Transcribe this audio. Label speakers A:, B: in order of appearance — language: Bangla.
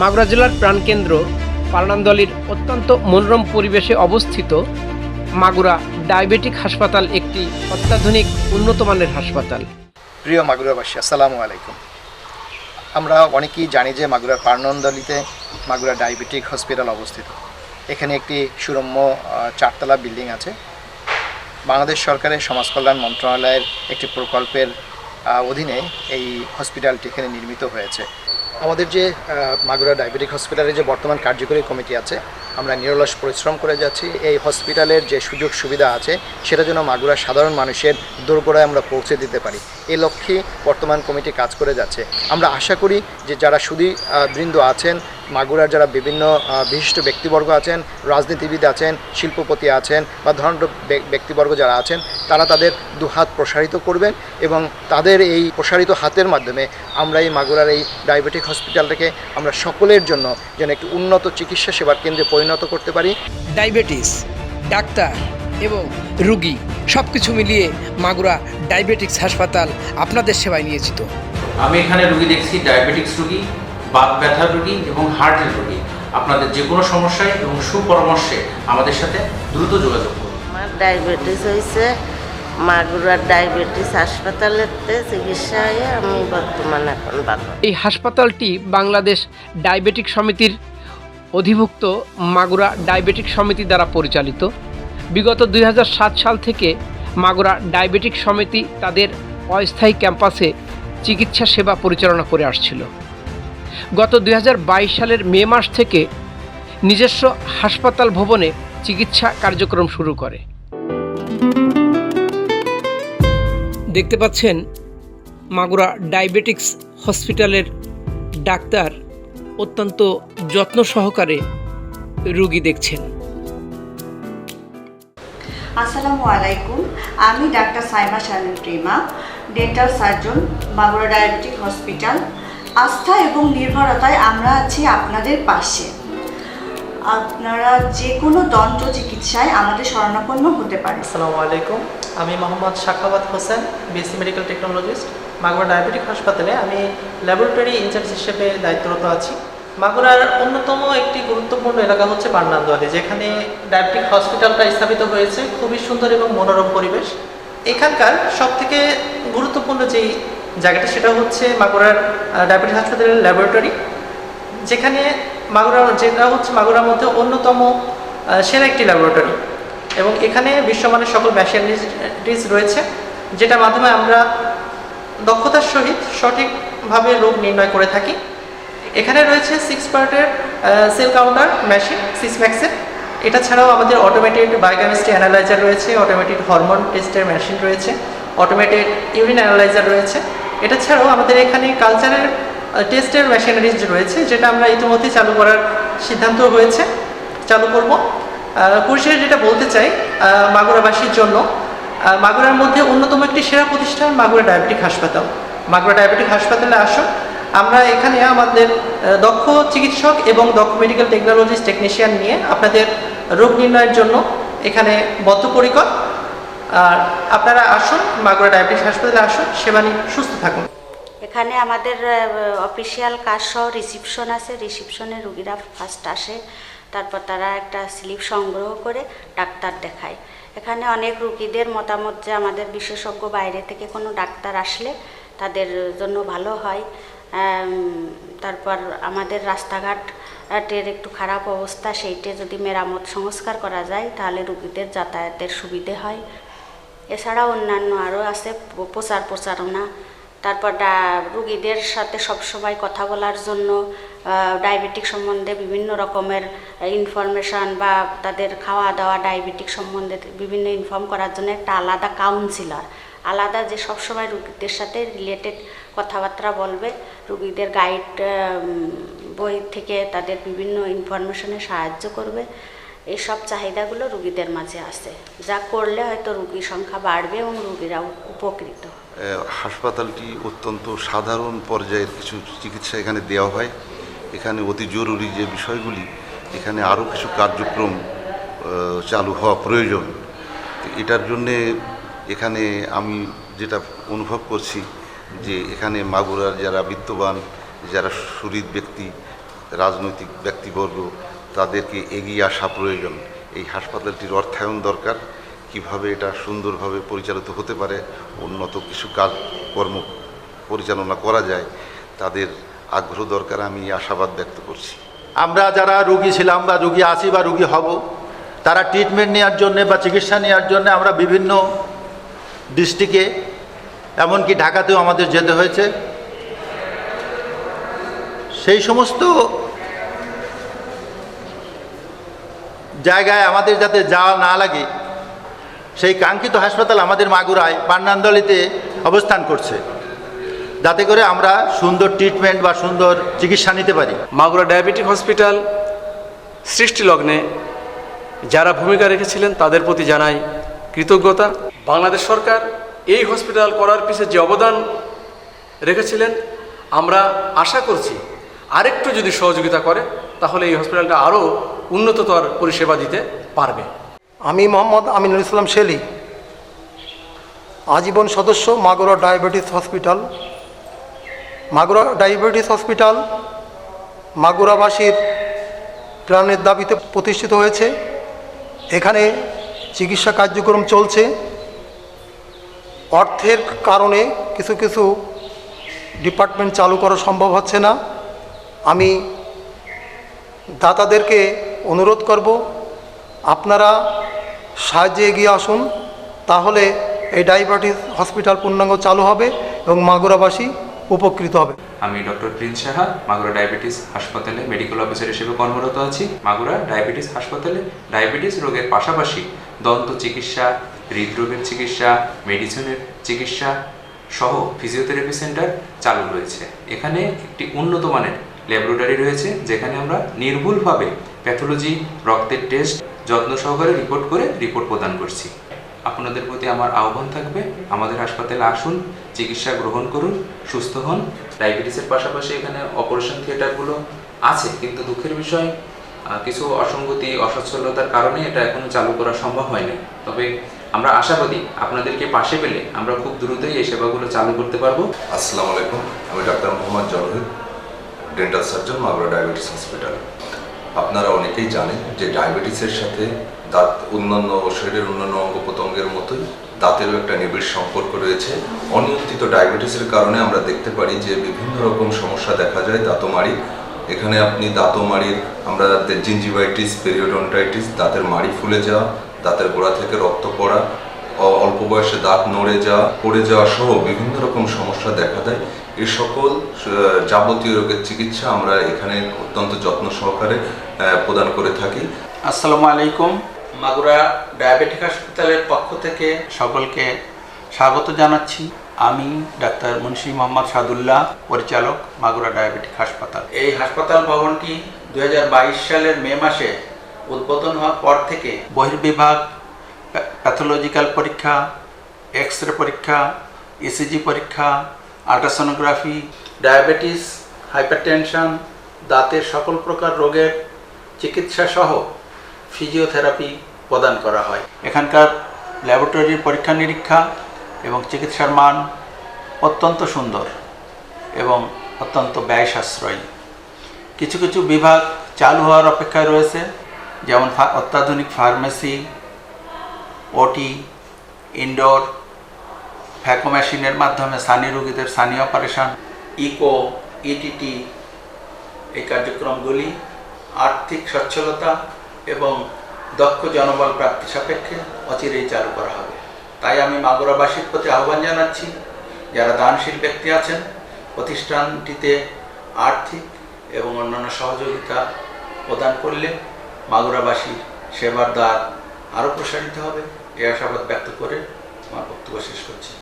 A: মাগুরা জেলার প্রাণকেন্দ্র পালনান্দলির অত্যন্ত মনোরম পরিবেশে অবস্থিত মাগুরা ডায়াবেটিক হাসপাতাল একটি অত্যাধুনিক উন্নত মানের হাসপাতাল।
B: প্রিয় মাগুরাবাসী, আসসালামু আলাইকুম। আমরা অনেকেই জানি যে মাগুরার পার্নন্দলিতে মাগুরা ডায়াবেটিক হসপিটাল অবস্থিত। এখানে একটি সুরম্য চারতলা বিল্ডিং আছে। বাংলাদেশ সরকারের সমাজ কল্যাণ মন্ত্রণালয়ের একটি প্রকল্পের অধীনে এই হসপিটালটি এখানে নির্মিত হয়েছে। আমাদের যে মাগুরা ডায়াবেটিক হসপিটালের যে বর্তমান কার্যকরী কমিটি আছে, আমরা নিরলস পরিশ্রম করে যাচ্ছি। এই হসপিটালের যে সুযোগ সুবিধা আছে, সেটা যেন মাগুরা সাধারণ মানুষের দোরগোড়ায় আমরা পৌঁছে দিতে পারি। এই লক্ষ্যে বর্তমান কমিটি কাজ করে যাচ্ছে। আমরা আশা করি যে যারা সুদী বৃন্দ আছেন মাগুরার যারা বিভিন্ন বিশিষ্ট ব্যক্তিবর্গ আছেন রাজনীতিবিদ আছেন শিল্পপতি আছেন বা ধরনের ব্যক্তিবর্গ যারা আছেন তারা তাদের দুহাত প্রসারিত করবেন এবং তাদের এই প্রসারিত হাতের মাধ্যমে আমরা এই মাগুরার এই ডায়াবেটিক হসপিটালটাকে আমরা সকলের জন্য যেন একটি উন্নত চিকিৎসা সেবার কেন্দ্রে পরিণত করতে পারি।
A: ডায়াবেটিস ডাক্তার এবং রুগী সব কিছু মিলিয়ে মাগুরা ডায়াবেটিক্স হাসপাতাল আপনাদের সেবায় নিয়োজিত।
C: আমি এখানে রুগী দেখছি ডায়াবেটিক্স রুগী। বাত ব্যথার রুগী এবং হার্টের রুগী। আপনাদের যে কোনো সমস্যায় এবং সুপরামর্শে আমাদের সাথে দ্রুত যোগাযোগ করুন।
D: আমার ডায়াবেটিস হয়েছে মাগুরার ডায়াবেটিস হাসপাতালেতে চিকিৎসা হয়ে আমি বর্তমানে এখন ভালো
A: এই হাসপাতালটি বাংলাদেশ ডায়াবেটিক সমিতির অধিভুক্ত মাগুরা ডায়াবেটিক সমিতি দ্বারা পরিচালিত। বিগত দুই হাজার সাত সাল থেকে মাগুরা ডায়াবেটিক সমিতি তাদের অস্থায়ী ক্যাম্পাসে চিকিৎসা সেবা পরিচালনা করে আসছিল। গত দুই হাজার বাইশ সালের মে মাস থেকে নিজস্ব হাসপাতাল ভবনে চিকিৎসা কার্যক্রম শুরু করে। দেখতে পাচ্ছেন মাগুরা ডায়াবেটিক্স হসপিটালের ডাক্তার অত্যন্ত যত্ন সহকারে রুগী দেখছেন।
E: আসসালামু আলাইকুম, আমি doctor Saima Shalin Prema dental surgeon Magura diabetic hospital আস্থা এবং নির্ভরতায় আমরা আছি আপনাদের পাশে। আপনারা যে কোনো দন্ত চিকিৎসায় আমাদের শরণাপন্ন হতে পারে
F: আসসালামু আলাইকুম। আমি Mohammad Shakhabat Hossain, BSc medical technologist, Magura diabetic হাসপাতালে আমি ল্যাবরেটরি ইনচার্জ হিসেবে দায়িত্বরত আছি। মাগুরার অন্যতম একটি গুরুত্বপূর্ণ এলাকা হচ্ছে বান্নান্দোয়ালি যেখানে ডায়াবেটিক হসপিটালটা স্থাপিত হয়েছে। খুবই সুন্দর এবং মনোরম পরিবেশ। এখানকার সবথেকে গুরুত্বপূর্ণ যেই জায়গাটা সেটা হচ্ছে মাগুরার ডায়াবেটিস হাসপাতালের ল্যাবরেটরি যেখানে মাগুরা, যেটা হচ্ছে মাগুরার মধ্যে অন্যতম সেরা একটি ল্যাবরেটরি এবং এখানে বিশ্বমানের সকল মেশিনারিজ রয়েছে যেটার মাধ্যমে আমরা দক্ষতার সহিত সঠিকভাবে রোগ নির্ণয় করে থাকি। এখানে রয়েছে সিক্স পার্টের সেল কাউন্টার মেশিন সিসম্যাক্সের এটা ছাড়াও আমাদের অটোমেটেড বায়োকেমিস্ট্রি অ্যানালাইজার রয়েছে অটোমেটেড হরমোন টেস্টের মেশিন রয়েছে অটোমেটেড ইউরিন অ্যানালাইজার রয়েছে। এটা ছাড়াও আমাদের এখানে কালচারের টেস্টের মেশিনারিজ রয়েছে, যেটা আমরা ইতিমধ্যে চালু করার সিদ্ধান্ত হয়েছে, চালু করব। পরিশেষে যেটা বলতে চাই মাগুরাবাসীর জন্য মাগুরার মধ্যে অন্যতম একটি সেরা প্রতিষ্ঠান মাগুরা ডায়াবেটিক হাসপাতাল। মাগুরা ডায়াবেটিক হাসপাতালে আসুন। আমরা এখানে আমাদের দক্ষ চিকিৎসক এবং দক্ষ মেডিকেল টেকনোলজিস্ট টেকনিশিয়ান নিয়ে আপনাদের রোগ নির্ণয়ের জন্য এখানে বদ্ধপরিকর। আর আপনারা আসুন, মাগুরা ডায়াবেটিস হাসপাতালে আসুন, সেবা সুস্থ থাকুন।
E: এখানে আমাদের অফিসিয়াল কাজ সহ রিসিপশন আছে রিসিপশনে রুগীরা ফার্স্ট আসে, তারপর তারা একটা স্লিপ সংগ্রহ করে ডাক্তার দেখায়। এখানে অনেক রুগীদের মতামত যে আমাদের বিশেষজ্ঞ বাইরে থেকে কোনো ডাক্তার আসলে তাদের জন্য ভালো হয়। তারপর আমাদের রাস্তাঘাট টের একটু খারাপ অবস্থা, সেইটে যদি মেরামত সংস্কার করা যায়, তাহলে রুগীদের যাতায়াতের সুবিধে হয়। এছাড়া অন্যান্য আরও আছে প্রচার প্রচারণা। তারপর রুগীদের সাথে সবসময় কথা বলার জন্য ডায়াবেটিক সম্বন্ধে বিভিন্ন রকমের ইনফরমেশান বা তাদের খাওয়া দাওয়া ডায়াবেটিক সম্বন্ধে বিভিন্ন ইনফর্ম করার জন্য একটা আলাদা কাউন্সিলর। আলাদা যে সবসময় রুগীদের সাথে রিলেটেড কথাবার্তা বলবে, রুগীদের গাইড বই থেকে তাদের বিভিন্ন ইনফরমেশনে সাহায্য করবে। এইসব চাহিদাগুলো রুগীদের মাঝে আছে। যা করলে হয়তো রুগীর সংখ্যা বাড়বে এবং রুগীরা উপকৃত
G: হাসপাতালটি অত্যন্ত সাধারণ পর্যায়ের কিছু চিকিৎসা এখানে দেওয়া হয়। এখানে অতি জরুরি যে বিষয়গুলি, এখানে আরও কিছু কার্যক্রম চালু হওয়া প্রয়োজন। এটার জন্যে এখানে আমি যেটা অনুভব করছি যে এখানে মাগুরার যারা বিত্তবান, যারা সুরিদ ব্যক্তি, রাজনৈতিক ব্যক্তিবর্গ তাদেরকে এগিয়ে আসা প্রয়োজন। এই হাসপাতালটির অর্থায়ন দরকার। কীভাবে এটা সুন্দরভাবে পরিচালিত হতে পারে, উন্নত কিছু কাজকর্ম পরিচালনা করা যায়, তাদের আগ্রহ দরকার আমি আশাবাদ ব্যক্ত করছি।
H: আমরা যারা রুগী ছিলাম বা রুগী আছি বা রুগী হব, তারা ট্রিটমেন্ট নেওয়ার জন্যে বা চিকিৎসা নেওয়ার জন্য আমরা বিভিন্ন ডিস্ট্রিক্টে এমনকি ঢাকাতেও আমাদের যেতে হয়েছে। সেই সমস্ত জায়গায় আমাদের যাতে যাওয়া না লাগে, সেই কাঙ্ক্ষিত হাসপাতাল আমাদের মাগুরায় পান্নান্দলিতে অবস্থান করছে। যাতে করে আমরা সুন্দর ট্রিটমেন্ট বা সুন্দর চিকিৎসা নিতে পারি।
I: মাগুরা ডায়াবেটিক হসপিটাল সৃষ্টি লগ্নে যারা ভূমিকা রেখেছিলেন, তাদের প্রতি জানাই কৃতজ্ঞতা। বাংলাদেশ সরকার এই হসপিটাল করার পিছনে যে অবদান রেখেছিলেন, আমরা আশা করছি আরেকটু যদি সহযোগিতা করে, তাহলে এই হসপিটালটা আরও উন্নততর পরিষেবা দিতে পারবে।
J: আমি মোহাম্মদ আমিনুল ইসলাম শেলি, আজীবন সদস্য Magura diabetes hospital, Magura diabetes hospital, মাগুরাবাসীর প্রাণের দাবিতে প্রতিষ্ঠিত হয়েছে। এখানে চিকিৎসা কার্যক্রম চলছে। অর্থের কারণে কিছু কিছু ডিপার্টমেন্ট চালু করা সম্ভব হচ্ছে না। আমি দাতাদেরকে অনুরোধ করব, আপনারা সাহায্যে এগিয়ে আসুন, তাহলে এই ডায়াবেটিস হসপিটাল পূর্ণাঙ্গ চালু হবে এবং মাগুরাবাসী উপকৃত হবে।
K: আমি ডক্টর প্রিন্স সাহা, মাগুরা ডায়াবেটিস হাসপাতালে মেডিকেল অফিসার হিসেবে কর্মরত আছি। মাগুরা ডায়াবেটিস হাসপাতালে ডায়াবেটিস রোগের পাশাপাশি দন্ত চিকিৎসা, হৃদরোগের চিকিৎসা, মেডিসিনের চিকিৎসা সহ ফিজিওথেরাপি সেন্টার চালু রয়েছে। এখানে একটি উন্নত মানের ল্যাবরেটরি রয়েছে, যেখানে আমরা নির্ভুলভাবে প্যাথোলজি, রক্তের টেস্ট, যত্ন সহকারে রিপোর্ট করে রিপোর্ট প্রদান করছি। আপনাদের প্রতি আমার আহ্বান থাকবে, আমাদের হাসপাতালে আসুন, চিকিৎসা গ্রহণ করুন, সুস্থ হন। ডায়াবেটিসের পাশাপাশি এখানে অপারেশন থিয়েটারগুলো আছে, কিন্তু দুঃখের বিষয় কিছু অসঙ্গতি, অসচ্ছলতার কারণে এটা এখনও চালু করা সম্ভব হয়নি। তবে আমরা আশাবাদী আপনাদেরকে পাশে পেলে আমরা খুব দ্রুতই এই সেবাগুলো চালু করতে পারব।
L: আসসালামু আলাইকুম, আমি doctor Mohammad Jawhid dental surgeon Magura diabetes hospital আপনারা অনেকেই জানেন যে ডায়াবেটিসের সাথে দাঁত অন্যান্য শরীরের অন্যান্য অঙ্গ প্রত্যঙ্গের মতোই দাঁতেরও একটা নিবিড় সম্পর্ক রয়েছে। অনিয়ন্ত্রিত ডায়াবেটিসের কারণে আমরা দেখতে পারি যে বিভিন্ন রকম সমস্যা দেখা যায় দাঁতমারি এখানে আপনি দাঁতমারির আমরা জিঞ্জিভাইটিস পেরিওডন্টাইটিস দাঁতের মাড়ি ফুলে যাওয়া, দাঁতের গোড়া থেকে রক্ত পড়া অল্প বয়সে দাঁত নড়ে যাওয়া পড়ে যাওয়া সহ বিভিন্ন রকম সমস্যা দেখা দেয়। এ সকল যাবতীয় রোগের চিকিৎসা আমরা এখানে অত্যন্ত যত্ন সহকারে প্রদান করে থাকি।
C: আসসালামু আলাইকুম। মাগুরা ডায়াবেটিক হাসপাতালের পক্ষ থেকে সকলকে স্বাগত জানাচ্ছি। আমি ডাক্তার মুন্সি মোহাম্মদ সাদুল্লাহ, পরিচালক মাগুরা ডায়াবেটিক হাসপাতাল। এই হাসপাতাল ভবনটি দু হাজার বাইশ সালের মে মাসে উদ্বোধন হওয়ার পর থেকে বহির্বিভাগ প্যাথোলজিক্যাল পরীক্ষা এক্স রে পরীক্ষা ইসিজি পরীক্ষা আল্ট্রাসোনোগ্রাফি ডায়াবেটিস হাইপারটেনশন দাঁতের সকল প্রকার রোগের চিকিৎসা সহ ফিজিওথেরাপি প্রদান করা হয়। এখানকার ল্যাবরেটরির পরীক্ষা নিরীক্ষা এবং চিকিৎসার মান অত্যন্ত সুন্দর এবং অত্যন্ত ব্যয় সাশ্রয়ী কিছু কিছু বিভাগ চালু হওয়ার অপেক্ষায় রয়েছে, যেমন অত্যাধুনিক ফার্মেসি ওটি ইনডোর ফ্যাকো মেশিনের মাধ্যমে সানি রোগীদের সানি অপারেশন ইকো ইটিটি এই কার্যক্রমগুলি, আর্থিক সচ্ছলতা এবং দক্ষ জনবল প্রাপ্তি সাপেক্ষে অচিরেই চালু করা হবে। তাই আমি মাগুরাবাসীর প্রতি আহ্বান জানাচ্ছি, যারা দানশীল ব্যক্তি আছেন, প্রতিষ্ঠানটিতে আর্থিক এবং অন্যান্য সহযোগিতা প্রদান করলে মাগুরাবাসীর সেবার দ্বার আরও প্রসারিত হবে। এই আশাবাদ ব্যক্ত করে আমার বক্তব্য শেষ করছি।